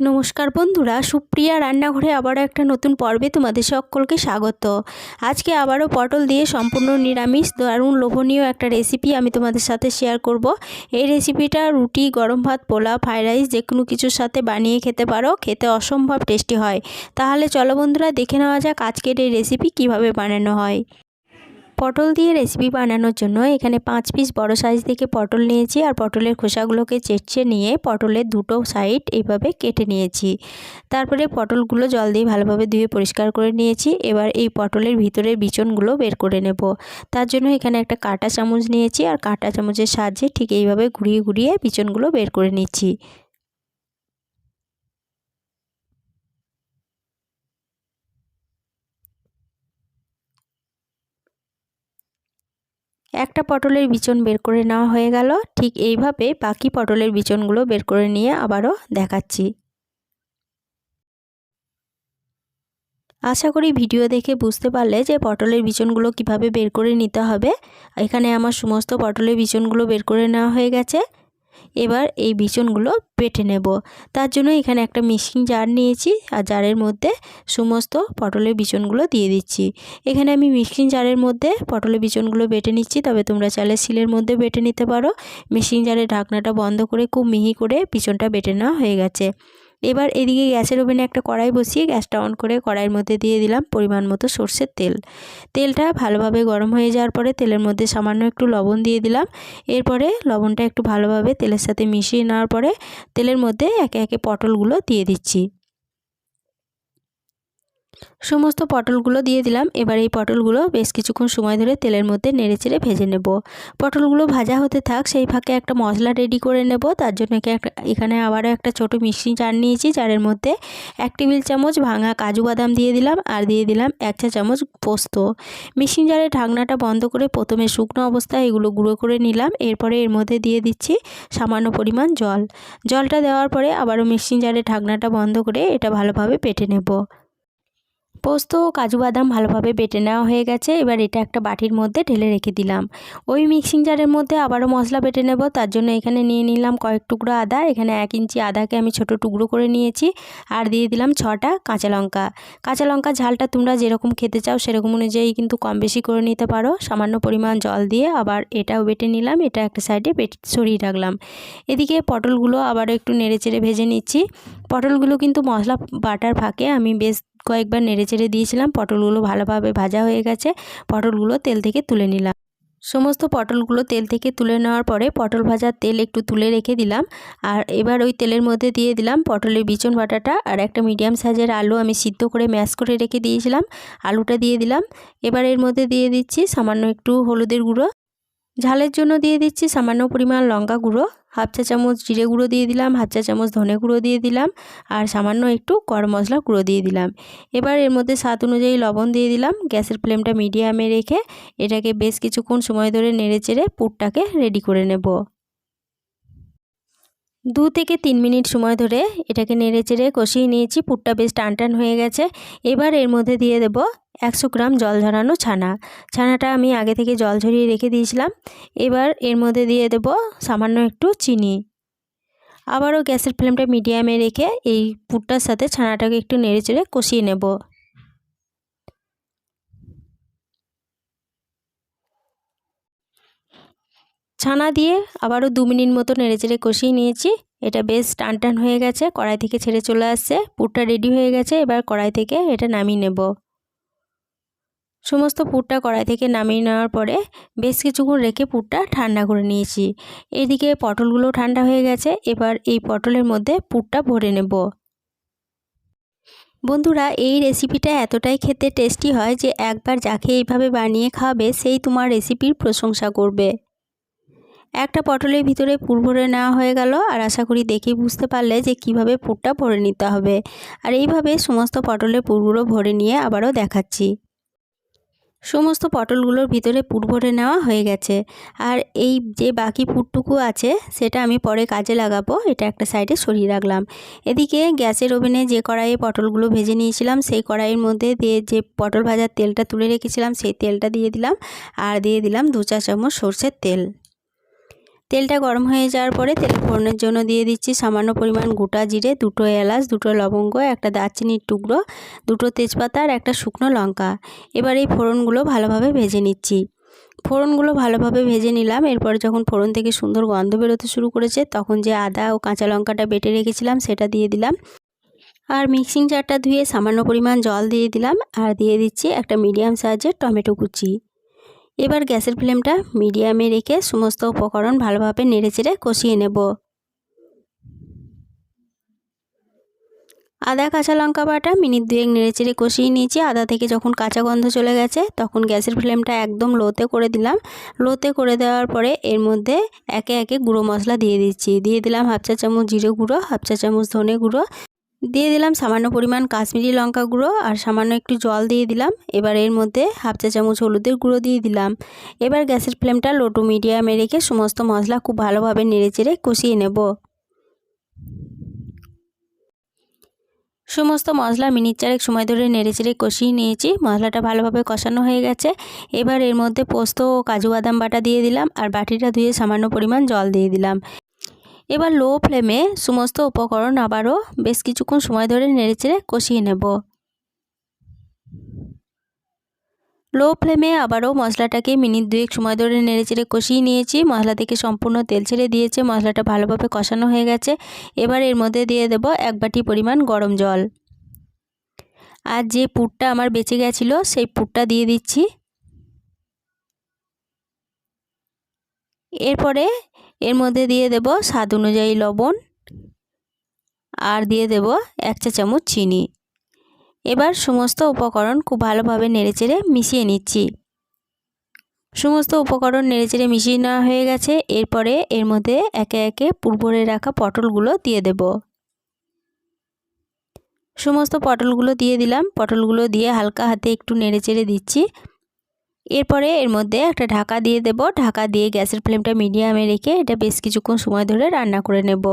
নমস্কার বন্ধুরা, সুপ্রিয়া রান্নাঘরে আবারও একটা নতুন পর্বে তোমাদের সকলকে স্বাগত। আজকে আবারও পটল দিয়ে সম্পূর্ণ নিরামিষ, দারুণ লোভনীয় একটা রেসিপি আমি তোমাদের সাথে শেয়ার করব। এই রেসিপিটা রুটি, গরম ভাত পোলা ফ্রাইড রাইস যে কোনো কিছুর সাথে বানিয়ে খেতে পারো, খেতে অসম্ভব টেস্টি হয়। তাহলে চলো বন্ধুরা, দেখে নেওয়া যাক আজকের এই রেসিপি কীভাবে বানানো হয়। পটল দিয়ে রেসিপি বানানোর জন্য এখানে পাঁচ পিস বড় সাইজ থেকে পটল নিয়েছি আর পটলের খোসাগুলোকে চেঁচে নিয়ে পটলের দুটো সাইড এইভাবে কেটে নিয়েছি। তারপরে পটলগুলো জল দিয়ে ভালোভাবে ধুয়ে পরিষ্কার করে নিয়েছি। এবার এই পটলের ভিতরের বিচনগুলো বের করে নেব। তার জন্য এখানে একটা কাঁটা চামচ নিয়েছি আর কাঁটা চামচের সাহায্যে ঠিক এইভাবে ঘুরিয়ে ঘুরিয়ে বিচনগুলো বের করে নিচ্ছি। একটা পটলের বিচন বের করে নেওয়া হয়ে গেল। ঠিক এইভাবে বাকি পটলের বিচনগুলো বের করে নিয়ে আবারও দেখাচ্ছি। আশা করি ভিডিও দেখে বুঝতে পারলে যে পটলের বিচনগুলো কীভাবে বের করে নিতে হবে। এখানে আমার সমস্ত পটলের বিচনগুলো বের করে নেওয়া হয়ে গেছে। এবার এই বিচনগুলো বেটে নেব। তার জন্য এখানে একটা মিক্সিং জার নিয়েছি আর জারের মধ্যে সমস্ত পটলের বিচনগুলো দিয়ে দিচ্ছি। এখানে আমি মিক্সিং জারের মধ্যে পটলের বিচনগুলো বেটে নিচ্ছি, তবে তোমরা চাইলে শিলের মধ্যে বেটে নিতে পারো। মিক্সিং জারের ঢাকনাটা বন্ধ করে খুব মিহি করে বিচনটা বেটে নেওয়া হয়ে গেছে। এবার এদিকে গ্যাসের ওভেনে একটা কড়াই বসিয়ে গ্যাসটা অন করে কড়াইয়ের মধ্যে দিয়ে দিলাম পরিমাণ মতো সর্ষের তেল। তেলটা ভালোভাবে গরম হয়ে যাওয়ার পরে তেলের মধ্যে সামান্য একটু লবণ দিয়ে দিলাম। এরপরে লবণটা একটু ভালোভাবে তেলের সাথে মিশিয়ে নেওয়ার পরে তেলের মধ্যে একে একে পটলগুলো দিয়ে দিচ্ছি। সমস্ত পটলগুলো দিয়ে দিলাম। এবার এই পটলগুলো বেশ কিছুক্ষণ সময় ধরে তেলের মধ্যে নেড়েচেড়ে ভেজে নেব। পটলগুলো ভাজা হতে থাক, সেই ফাঁকে একটা মশলা রেডি করে নেব। তার জন্য এখানে আবারও একটা ছোট মিষ্টি চার নিয়েছি। চারের মধ্যে এক টেবিল চামচ ভাঙা কাজু বাদাম দিয়ে দিলাম আর দিয়ে দিলাম এক চা চামচ পোস্ত। মিক্সিং জারের ঢাকনাটা বন্ধ করে প্রথমে শুকনো অবস্থায় এগুলো গুঁড়ো করে নিলাম। এরপরে এর মধ্যে দিয়ে দিচ্ছি সামান্য পরিমাণ জল। জলটা দেওয়ার পরে আবারও মিক্সিং জারের ঢাকনাটা বন্ধ করে এটা ভালোভাবে পেটে নেব। পোস্ত ও কাজু বাদাম ভালোভাবে বেটে নেওয়া হয়ে গেছে। এবার এটা একটা বাটির মধ্যে ঢেলে রেখে দিলাম। ওই মিক্সিং জারের মধ্যে আবারও মশলা বেটে নেব। তার জন্য এখানে নিয়ে নিলাম কয়েক টুকরো আদা। এখানে এক ইঞ্চি আদাকে আমি ছোট টুকরো করে নিয়েছি। আর দিয়ে দিলাম ছটা কাঁচা লঙ্কা। কাঁচা লঙ্কা ঝালটা তোমরা যেরকম খেতে চাও সেরকম অনুযায়ী কিন্তু কম বেশি করে নিতে পারো। সামান্য পরিমাণ জল দিয়ে আবার এটাও বেটে নিলাম। এটা একটা সাইডে বেটে সরিয়ে রাখলাম। এদিকে পটলগুলো আবারও একটু নেড়ে চেড়ে ভেজে নিচ্ছি। পটলগুলো কিন্তু মশলা বাটার ফাঁকে আমি বেশ কয়েকবার নেড়ে চেড়ে দিয়েছিলাম, পটলগুলো ভালোভাবে ভাজা হয়ে গেছে, পটলগুলো তেল থেকে তুলে নিলাম। সমস্ত পটলগুলো তেল থেকে তুলে নেওয়ার পরে পটল ভাজার তেল একটু তুলে রেখে দিলাম। আর এবার ওই তেলের মধ্যে দিয়ে দিলাম পটলের বিচন বাটাটা আর একটা মিডিয়াম সাইজের আলু আমি সিদ্ধ করে ম্যাশ করে রেখে দিয়েছিলাম। আলুটা দিয়ে দিলাম। এবার এর মধ্যে দিয়ে দিচ্ছি সামান্য একটু হলুদের গুঁড়ো। ঝালের জন্য দিয়ে দিচ্ছি সামান্য পরিমাণ লঙ্কা গুঁড়ো, হাফ চা চামচ জিরে গুঁড়ো দিয়ে দিলাম, হাফ চা চামচ ধনে গুঁড়ো দিয়ে দিলাম আর সামান্য একটু গরম মশলা গুঁড়ো দিয়ে দিলাম। এবার এর মধ্যে স্বাদ অনুযায়ী লবণ দিয়ে দিলাম, গ্যাসের ফ্লেমটা মিডিয়ামে রেখে এটাকে বেশ কিছুক্ষণ সময় ধরে নেড়ে চেড়ে পুরটাকে রেডি করে নেব। দু থেকে তিন মিনিট সময় ধরে এটাকে নেড়ে চেড়ে কষিয়ে নিয়েছি, পুরটা বেশ টান টান হয়ে গেছে। এবার এর মধ্যে দিয়ে দেব একশো গ্রাম জল ঝরানো ছানা। ছানাটা আমি আগে থেকে জল ঝরিয়ে রেখে দিয়েছিলাম। এবার এর মধ্যে দিয়ে দেব সামান্য একটু চিনি। আবারও গ্যাসের ফ্লেমটা মিডিয়ামে রেখে এই পুরটার সাথে ছানাটাকে একটু নেড়ে চেড়ে কষিয়ে নেব। ছানা দিয়ে আবারও দু মিনিট মতো নেড়ে চেড়ে কষিয়ে নিয়েছি। এটা বেশ টান টান হয়ে গেছে, কড়াই থেকে ছেড়ে চলে আসছে। পুরটা রেডি হয়ে গেছে, এবার কড়াই থেকে এটা নামিয়ে নেব। সমস্ত পুরটা কড়াই থেকে নামিয়ে নেওয়ার পরে বেশ কিছুক্ষণ রেখে পুরটা ঠান্ডা করে নিয়েছি। এদিকে পটলগুলো ঠান্ডা হয়ে গেছে, এবার এই পটলের মধ্যে পুরটা ভরে নেব। বন্ধুরা, এই রেসিপিটা এতটাই খেতে টেস্টি হয় যে একবার যাকে এইভাবে বানিয়ে খাওয়াবে, সেই তোমার রেসিপির প্রশংসা করবে। একটা পটলের ভিতরে পুর ভরে নেওয়া হয়ে গেল, আর আশা করি দেখেই বুঝতে পারলে যে কীভাবে পুরটা ভরে নিতে হবে। আর এইভাবে সমস্ত পটলের পুরগুলো ভরে নিয়ে আবারও দেখাচ্ছি। সমস্ত পটলগুলোর ভিতরে পুর ভরে নেওয়া হয়ে গেছে। আর এই যে বাকি পুরটুকু আছে, সেটা আমি পরে কাজে লাগাবো। এটা একটা সাইডে সরিয়ে রাখলাম। এদিকে গ্যাসের ওভেনে যে কড়াইয়ে পটলগুলো ভেজে নিয়েছিলাম, সেই কড়াইয়ের মধ্যে দিয়ে যে পটল ভাজার তেলটা তুলে রেখেছিলাম, সেই তেলটা দিয়ে দিলাম। আর দিয়ে দিলাম দু চা চামচ সর্ষের তেল। তেলটা গরম হয়ে যাওয়ার পরে তেল ফোড়নের জন্য দিয়ে দিচ্ছি সামান্য পরিমাণ গোটা জিরে, দুটো এলাচ, দুটো লবঙ্গ, একটা দারচিনির টুকরো, দুটো তেজপাতা আর একটা শুকনো লঙ্কা। এবার এই ফোড়নগুলো ভালোভাবে ভেজে নিচ্ছি। ফোড়নগুলো ভালোভাবে ভেজে নিলাম। এরপর যখন ফোড়ন থেকে সুন্দর গন্ধ বেরোতে শুরু করেছে, তখন যে আদা ও কাঁচা লঙ্কাটা বেটে রেখেছিলাম, সেটা দিয়ে দিলাম। আর মিক্সিং জারটা ধুয়ে সামান্য পরিমাণ জল দিয়ে দিলাম। আর দিয়ে দিচ্ছি একটা মিডিয়াম সাইজের টমেটো কুচি। এবার গ্যাসের ফ্লেমটা মিডিয়ামে রেখে সমস্ত উপকরণ ভালোভাবে নেড়েচেড়ে কষিয়ে নেব। আদা, কাঁচা লঙ্কা বাটা মিনিট দুয়েক নেড়েচেড়ে কষিয়ে নিয়েছি। আদা থেকে যখন কাঁচা গন্ধ চলে গেছে, তখন গ্যাসের ফ্লেমটা একদম লোতে করে দিলাম। লোতে করে দেওয়ার পরে এর মধ্যে একে একে গুঁড়ো মশলা দিয়ে দিচ্ছি। দিয়ে দিলাম হাফ চা চামচ জিরে গুঁড়ো, হাফ চা চামচ ধনে গুঁড়ো দিয়ে দিলাম সামান্য পরিমাণ কাশ্মীরি লঙ্কা গুঁড়ো আর সামান্য একটু জল দিয়ে দিলাম। এবার এর মধ্যে হাফ চা চামচ হলুদের গুঁড়ো দিয়ে দিলাম। এবার গ্যাসের ফ্লেমটা লো টু মিডিয়ামে রেখে সমস্ত মশলা খুব ভালোভাবে নেড়েচেড়ে কষিয়ে নেব। সমস্ত মশলা মিনিট চারেক সময় ধরে নেড়েচেড়ে কষিয়ে নিয়েছি। মশলাটা ভালোভাবে কষানো হয়ে গেছে। এবার এর মধ্যে পোস্ত ও কাজু বাদাম বাটা দিয়ে দিলাম আর বাটিটা ধুয়ে সামান্য পরিমাণ জল দিয়ে দিলাম। এবার লো ফ্লেমে সমস্ত উপকরণ আবারও বেশ কিছুক্ষণ সময় ধরে নেড়েচেড়ে কষিয়ে নেব। লো ফ্লেমে আবারও মশলাটাকে মিনিট দুয়েক সময় ধরে নেড়েচেড়ে কষিয়ে নিয়েছি। মশলা থেকে সম্পূর্ণ তেল ছেড়ে দিয়েছে। মশলাটা ভালোভাবে কষানো হয়ে গেছে। এবার এর মধ্যে দিয়ে দেব এক বাটি পরিমাণ গরম জল। আর যে পুরটা আমার বেঁচে গেছিল, সেই পুরটা দিয়ে দিচ্ছি। এরপরে এর মধ্যে দিয়ে দেব স্বাদ অনুযায়ী লবণ আর দিয়ে দেব এক চা চামচ চিনি। এবার সমস্ত উপকরণ খুব ভালোভাবে নেড়েচেড়ে মিশিয়ে নিচ্ছি। সমস্ত উপকরণ নেড়েচেড়ে মিশিয়ে নেওয়া হয়ে গেছে। এরপরে এর মধ্যে একে একে পূর্বরে রাখা পটলগুলো দিয়ে দেব। সমস্ত পটলগুলো দিয়ে দিলাম। পটলগুলো দিয়ে হালকা হাতে একটু নেড়েচেড়ে দিচ্ছি। এরপরে এর মধ্যে একটা ঢাকা দিয়ে দেব। ঢাকা দিয়ে গ্যাসের ফ্লেমটা মিডিয়ামে রেখে এটা বেশ কিছুক্ষণ সময় ধরে রান্না করে নেব।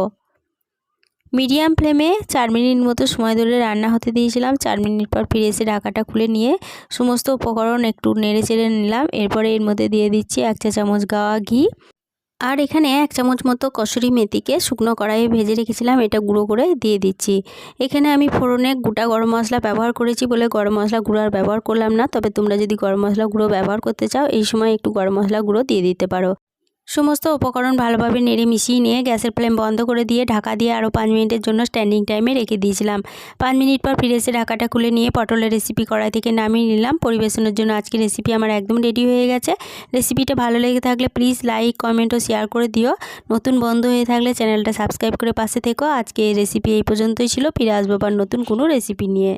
মিডিয়াম ফ্লেমে চার মিনিট মতো সময় ধরে রান্না হতে দিয়েছিলাম। চার মিনিট পর ফিরে এসে ঢাকাটা খুলে নিয়ে সমস্ত উপকরণ একটু নেড়ে চেড়ে নিলাম। এরপরে এর মধ্যে দিয়ে দিচ্ছি এক চা চামচ গাওয়া ঘি। আর এখানে এক চামচ মতো কসুরি মেথিকে শুকনো কড়াইয়ে ভেজে রেখেছিলাম। এটা গুঁড়ো করে দিয়ে দিচ্ছি। এখানে আমি ফোড়নে গোটা গরম মশলা ব্যবহার করেছি বলে গরম মশলা গুঁড়ো আর ব্যবহার করলাম না। তবে তোমরা যদি গরম মশলা গুঁড়ো ব্যবহার করতে চাও, এই সময় একটু গরম মশলা গুঁড়ো দিয়ে দিতে পারো। সমস্ত উপকরণ ভালোভাবে নেড়ে মিশিয়ে নিয়ে গ্যাসের ফ্লেম বন্ধ করে দিয়ে ঢাকা দিয়ে আরও পাঁচ মিনিটের জন্য স্ট্যান্ডিং টাইমে রেখে দিয়েছিলাম। পাঁচ মিনিট পর ফিরে এসে ঢাকাটা খুলে নিয়ে পটলের রেসিপি কড়াই থেকে নামিয়ে নিলাম। পরিবেশনের জন্য আজকে রেসিপি আমার একদম রেডি হয়ে গেছে। রেসিপিটা ভালো লেগে থাকলে প্লিজ লাইক কমেন্ট ও শেয়ার করে দিও। নতুন বন্ধ হয়ে থাকলে চ্যানেলটা সাবস্ক্রাইব করে পাশে থেকো। আজকে এই রেসিপি এই পর্যন্তই ছিল। ফিরে আসব আবার নতুন কোনো রেসিপি নিয়ে।